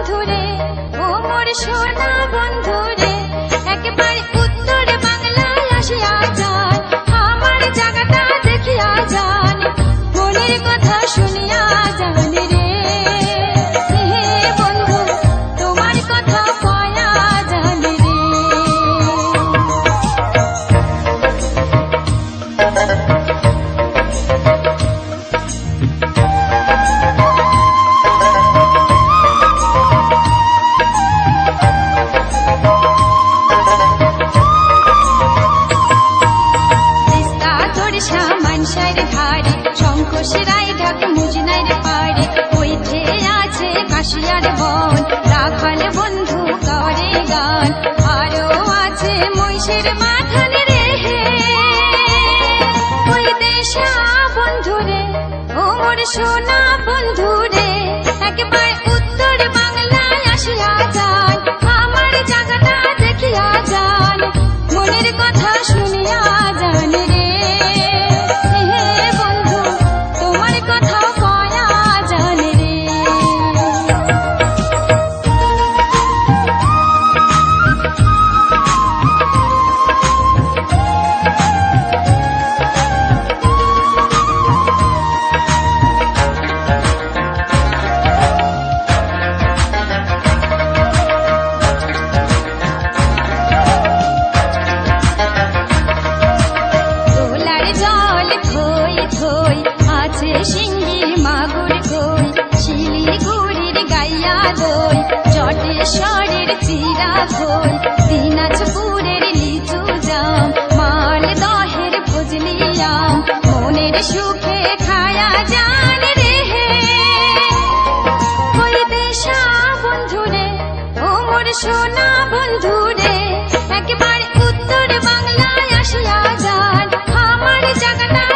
বন্ধুরে ও মোর সোনা বন্ধুরে। দেশা বন্ধুরে ও মোর সোনা বন্ধুরে একবার লিচু জাম, মাল দহের সুখে খায়া যান রে ওই দেশা বন্ধুরে, ও মোর সোনা বন্ধুরে, একবার উত্তর বাংলায় আসিয়া যান। আমার জাগনা